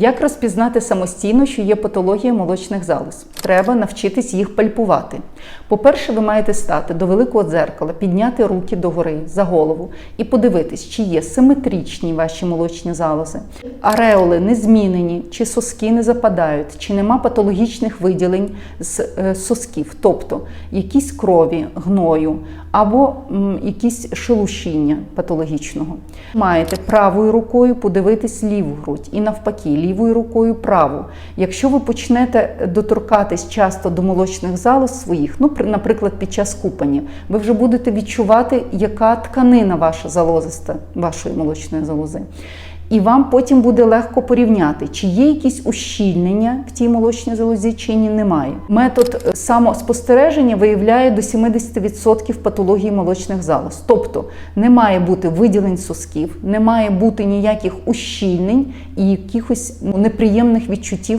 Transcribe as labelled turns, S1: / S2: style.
S1: Як розпізнати самостійно, що є патологія молочних залоз? Треба навчитись їх пальпувати. По-перше, ви маєте стати до великого дзеркала, підняти руки догори за голову і подивитись, чи є симетричні ваші молочні залози, ареоли не змінені, чи соски не западають, чи нема патологічних виділень з е, сосків, тобто якісь крові, гною або якісь шелушіння патологічного. Маєте правою рукою подивитись ліву грудь і навпаки, лівою рукою праву. Якщо ви почнете доторкатись часто до молочних залоз своїх, ну, наприклад, під час купання, ви вже будете відчувати, яка тканина ваша залозиста, вашої молочної залози. І вам потім буде легко порівняти, чи є якісь ущільнення в тій молочній залозі, чи ні немає. Метод е, самоспостереження виявляє до 70% патології молочних залоз. Тобто не має бути виділень сосків, не має бути ніяких ущільнень і якихось ну, неприємних відчуттів